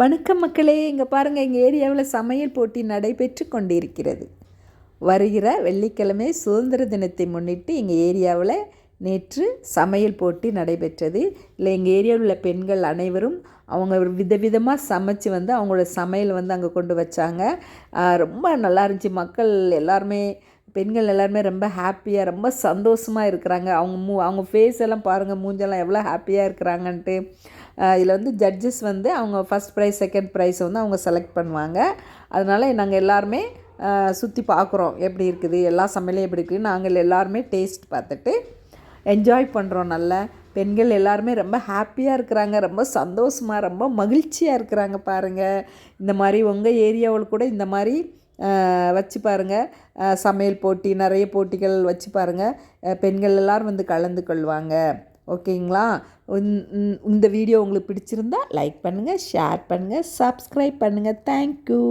வணக்கம் மக்களே இங்கே பாருங்கள் எங்கள் ஏரியாவில் சமையல் போட்டி நடைபெற்று கொண்டிருக்கிறது. வருகிற வெள்ளிக்கிழமை சுதந்திர தினத்தை முன்னிட்டு எங்கள் ஏரியாவில் நேற்று சமையல் போட்டி நடைபெற்றது. இல்லை எங்கள் ஏரியாவில் உள்ள பெண்கள் அனைவரும் அவங்க விதவிதமாக சமைச்சு வந்து அவங்களோட சமையல் வந்து அங்கே கொண்டு வச்சாங்க. ரொம்ப நல்லா இருந்துச்சு. மக்கள் எல்லாருமே பெண்கள் எல்லாருமே ரொம்ப ஹாப்பியாக ரொம்ப சந்தோஷமாக இருக்கிறாங்க. அவங்க மூ அவங்க ஃபேஸ் எல்லாம் பாருங்கள் மூஞ்செல்லாம் எவ்வளோ ஹாப்பியாக இருக்கிறாங்கன்ட்டு. இதில் வந்து ஜட்ஜஸ் வந்து அவங்க ஃபஸ்ட் ப்ரைஸ் செகண்ட் ப்ரைஸ் வந்து அவங்க செலக்ட் பண்ணுவாங்க. அதனால் நாங்கள் எல்லாருமே சுற்றி பார்க்குறோம் எப்படி இருக்குது எல்லா சமையலும் எப்படி இருக்குது நாங்கள் எல்லாருமே டேஸ்ட் பார்த்துட்டு என்ஜாய் பண்ணுறோம் நல்லா. பெண்கள் எல்லாருமே ரொம்ப ஹாப்பியாக இருக்கிறாங்க ரொம்ப சந்தோஷமாக ரொம்ப மகிழ்ச்சியாக இருக்கிறாங்க பாருங்கள் இந்த மாதிரி உங்கள் ஏரியாவில் கூட இந்த மாதிரி வச்சு பாருங்கள் சமையல் போட்டி நிறைய போட்டிகள் வச்சு பாருங்கள் பெண்கள் எல்லோரும் வந்து கலந்து கொள்வாங்க. ஓகேங்களா? இந்த வீடியோ உங்களுக்கு பிடிச்சிருந்தா லைக் பண்ணுங்கள் ஷேர் பண்ணுங்கள் சப்ஸ்கிரைப் பண்ணுங்கள் தேங்க்யூ